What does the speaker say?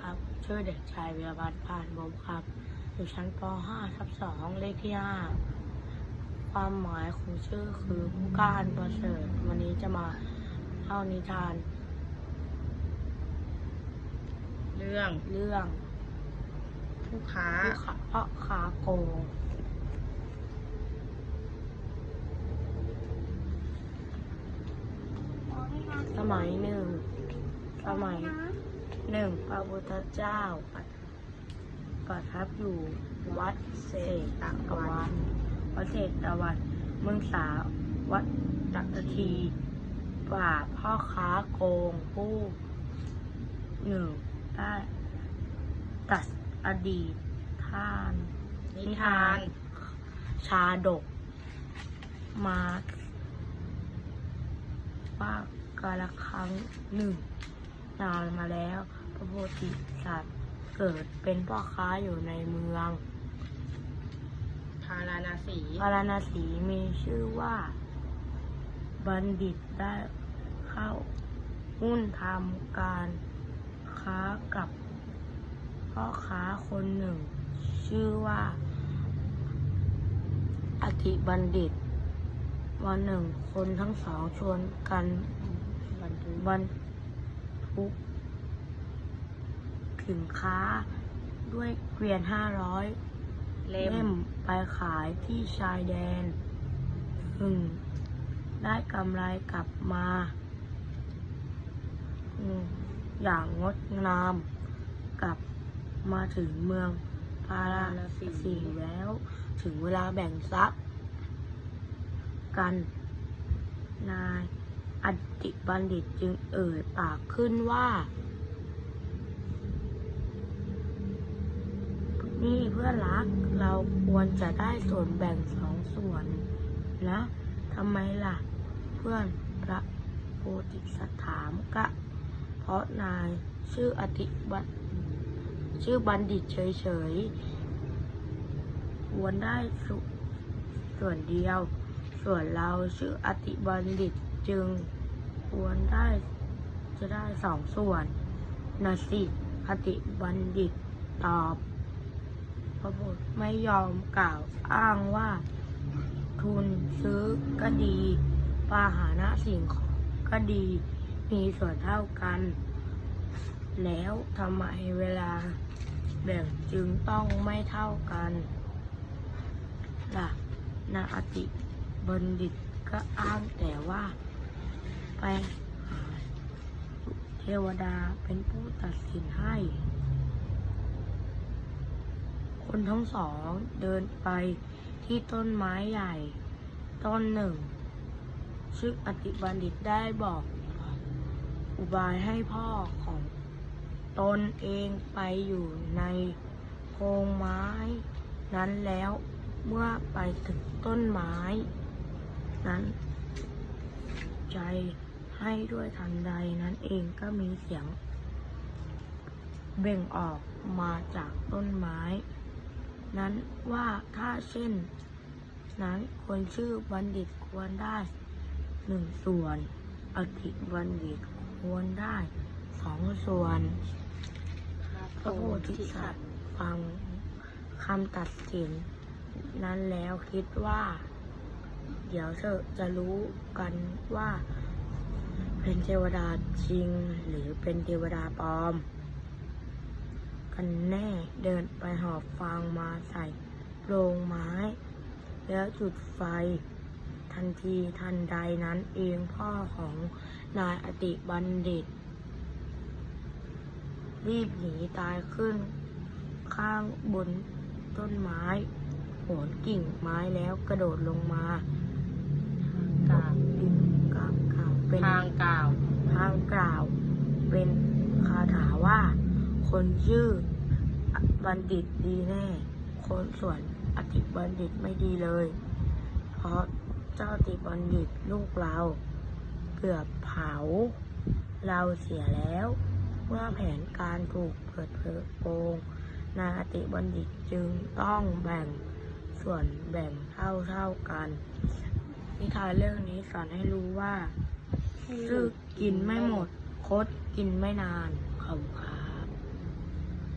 ครับ ชื่อเด็กชายวีรพัฒน์ผ่านบมครับ อยู่ชั้นป .5 ทับ2เลขที่ 5 ความหมายของชื่อคือผู้กล้าอันประเสริฐ วันนี้จะมาเล่านิทาน เรื่องเรื่องผู้ค้าผู้ขาพ่อขาโกงสมัยหนึ่ง สมัย หนึ่งพระพุทธเจ้าประประทับอยู่วัดเศษตะวันวัดเศษตะวันเมืองสาวัดตัตทีป่าพ่อค้าโกงผู้หนึ่งได้ตัดอดีตท่าน นิทาน ชาดก มาว่ากาลครั้งหนึ่งนานมาแล้ว พระโพธิสัตว์เกิดเป็นพ่อค้าอยู่ในเมืองทารานาสีพาราณสีมีชื่อว่า บัณฑิตได้เข้าหุ้นทำการค้ากับพ่อค้าคนหนึ่ง ชื่อว่าอธิบัณฑิต วันหนึ่งคนทั้งสองชวนกันบรรทุกบรรทุก สินค้า ด้วยเกวียนห้าร้อยเล่เล่มมไปขายที่ชายแดนอืมได้กำไรกลับมาอืมอย่างงดงาม กลับมาถึงเมืองพาราณสีแล้ว ถึงเวลาแบ่งทรัพย์กัน นายอติบัณฑิตจึงเอ่ยปากขึ้นว่า นี่เพื่อนรัก เราควรจะได้ส่วนแบ่งสองส่วนนะทำไมล่ะ เพื่อนพระโพธิสัตถามกะ เพราะนายชื่ออธิบัณชื่อบัณฑิตเฉยๆ ควรได้สส่วนเดียว ส่วนเราชื่ออธิบัณฑิตจึงควรได้จะได้สองส่วนนะสิอธิบัณฑิตตอบ พระบุตรไม่ยอมกล่าวอ้างว่า ทุนซื้อก็ดี ปาหานะสิ่งของก็ดี มีส่วนเท่ากัน แล้วทำไมเวลาแบ่งจึงต้องไม่เท่ากันล่ะนาอติบัณฑิตก็อ้างแต่ว่า ไปเทวดาเป็นผู้ตัดสินให้ คนทั้งสองเดินไปที่ต้นไม้ใหญ่ ต้นหนึ่ง ซึ่งอติบัณฑิตได้บอกอุบายให้พ่อของตนเองไปอยู่ในโพรงไม้ นั้นแล้วเมื่อไปถึงต้นไม้ นั้น ใจให้ด้วยทันใดนั้นเองก็มีเสียง เบ่งออกมาจากต้นไม้ นั้นว่าถ้าเช่น นั้นคนชื่อบัณฑิตควรได้หนึ่งส่วน อธิบัณฑิตควรได้สองส่วน พระโพธิสัตว์ฟังคำตัดสิน นั้นแล้วคิดว่า เดี๋ยวเธอจะรู้กันว่า เป็นเทวดาจริงหรือเป็นเทวดาปลอม กันแน่ เดินไปหอบฟางมาใส่โรงไม้ แล้วจุดไฟ ทันทีทันใดนั้นเองพ่อของนายอติบัณฑิต รีบหนีตายขึ้น ข้างบนต้นไม้โหนกิ่งไม้แล้วกระโดดลงมา คนชื่อบัณฑิตดีแน่ คนส่วนอธิบัณฑิตไม่ดีเลย เพราะเจ้าอธิบัณฑิตลูกเรา เกือบเผา เราเสียแล้ว เมื่อแผนการถูกเปิดเผยโปงนายอติบัณฑิตจึงต้องแบ่งส่วนแบ่งเท่าเท่าๆกัน นิทานเรื่องนี้สอนให้รู้ว่าซื้อกินไม่หมด คดกินไม่นานขอบคุณค่ะ